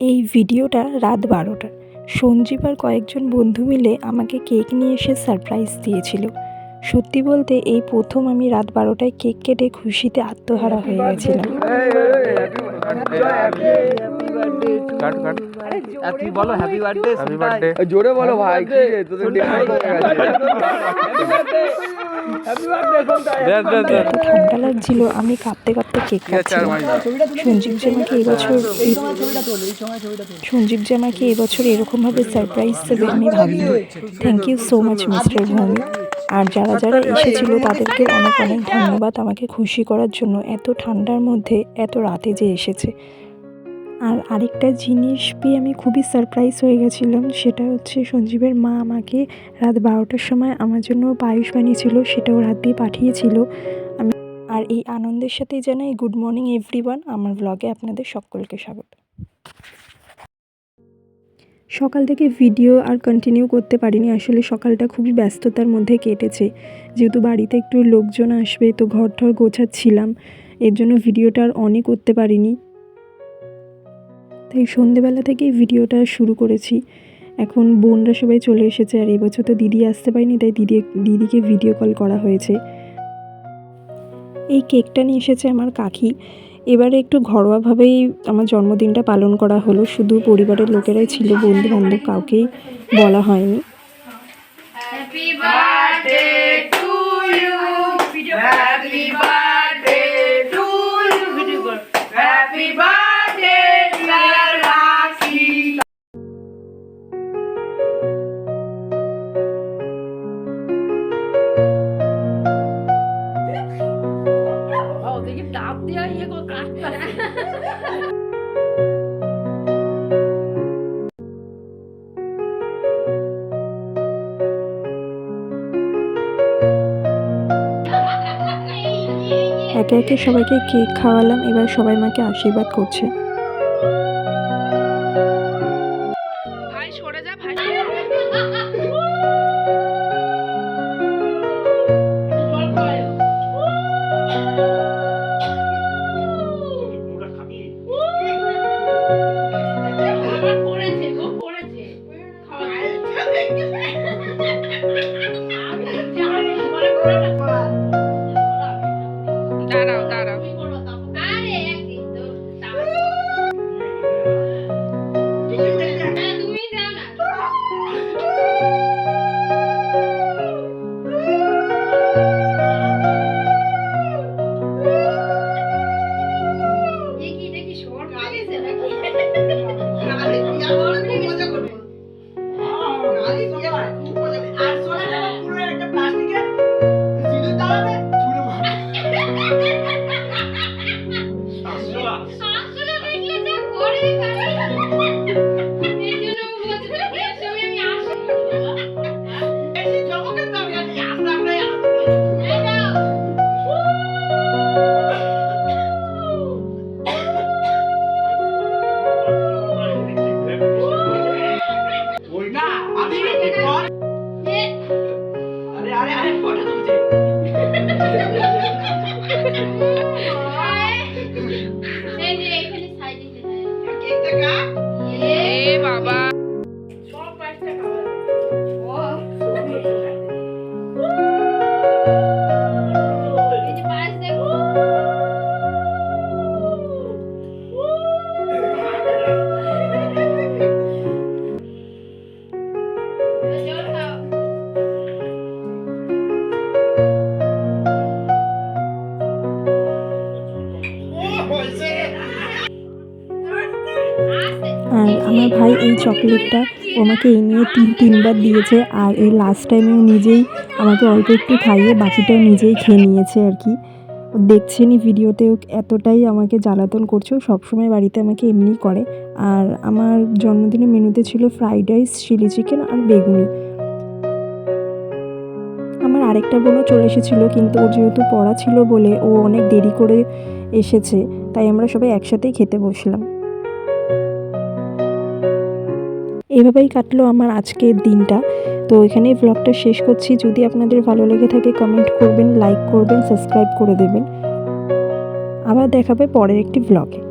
এই ভিডিওটা রাত বারোটার। সঞ্জীব আর কয়েকজন বন্ধু মিলে আমাকে কেক নিয়ে এসে সারপ্রাইজ দিয়েছিল। সত্যি বলতে এই প্রথম আমি রাত বারোটায় কেক কেটে খুশিতে আত্মহারা হয়ে গেছিলাম। কাট কাট। তুই বলো হ্যাপি বার্থডে হ্যাপি বার্থডে জোরে বলো ভাই ঠান্ডা লাগছিল আমি কাঁপতে কাঁপতে কেক সঞ্জীব যে আমাকে এবছর সঞ্জীব যে আমাকে এবছর এরকমভাবে সারপ্রাইজ দেবে আমি ভাবিনি। Thank you so much mister Bhowmik আর যারা যারা এসেছিল। তাদেরকে অনেক অনেক ধন্যবাদ আমাকে খুশি করার জন্য। এত ঠান্ডার মধ্যে এত রাতে যে এসেছে। আর আরেকটা জিনিস পেয়ে আমি খুবই সারপ্রাইজ হয়ে গেছিলাম, সেটা হচ্ছে সঞ্জীবের মা আমাকে রাত বারোটার সময় আমার জন্য পায়েস বানিয়েছিল, সেটাও রাত দিয়ে পাঠিয়েছিল। আমি আর এই আনন্দের সাথেই জানাই গুড মর্নিং এভরিওয়ান আমার ব্লগে আপনাদের সকলকে স্বাগত। সকাল থেকে ভিডিও আর কন্টিনিউ করতে পারিনি, আসলে সকালটা খুবই ব্যস্ততার মধ্যে কেটেছে। যেহেতু বাড়িতে একটু লোকজন আসবে, তো ঘর ঠর গোছাচ্ছিলাম, এর জন্য ভিডিওটা আর অনেক করতে পারিনি। তাই সন্ধেবেলা থেকেই ভিডিওটা শুরু করেছি। এখন বোনরা সবাই চলে এসেছে আর এবছর তো দিদি আসতে পারেনি, তাই দিদি, দিদিকে ভিডিও কল করা হয়েছে। এই কেকটা নিয়ে এসেছে আমার কাকি। এবারে একটু ঘরোয়াভাবেই আমার জন্মদিনটা পালন করা হলো। শুধু পরিবারের লোকেরাই ছিল বন্ধু বান্ধব কাউকেই বলা হয়নি। Happy birthday to you. Happy birthday. একে একে সবাইকে কেক খাওয়ালাম এবার সবাই মাকে আশীর্বাদ করছে। Daral, daral. আর আমার ভাই এই চকলেটটা ও আমাকে এই নিয়ে তিন তিনবার দিয়েছে আর এই লাস্ট টাইমে ও নিজেই আমাকে অল্প একটু খাইয়ে বাকিটাও নিজেই খেয়ে নিয়েছে আর কি। ও দেখছেনই ভিডিওতেও এতটাই আমাকে জ্বালাতন করছে, ও সবসময় বাড়িতে আমাকে এমনি করে। আর আমার জন্মদিনের মেনুতে ছিল ফ্রাইড রাইস চিলি চিকেন আর বেগুনি। আমার আরেকটা বোনও চলে এসেছিল, কিন্তু ওর যেহেতু পড়া ছিল বলে ও অনেক দেরি করে এসেছে, তাই আমরা সবাই একসাথেই খেতে বসলাম। এভাবেই কাটলো আমার আজকের দিনটা। তো এখানেই ব্লগটা শেষ করছি। যদি আপনাদের ভালো লেগে থাকে কমেন্ট করবেন লাইক করবেন সাবস্ক্রাইব করে দেবেন। আবার দেখাবে পরের একটি ব্লগে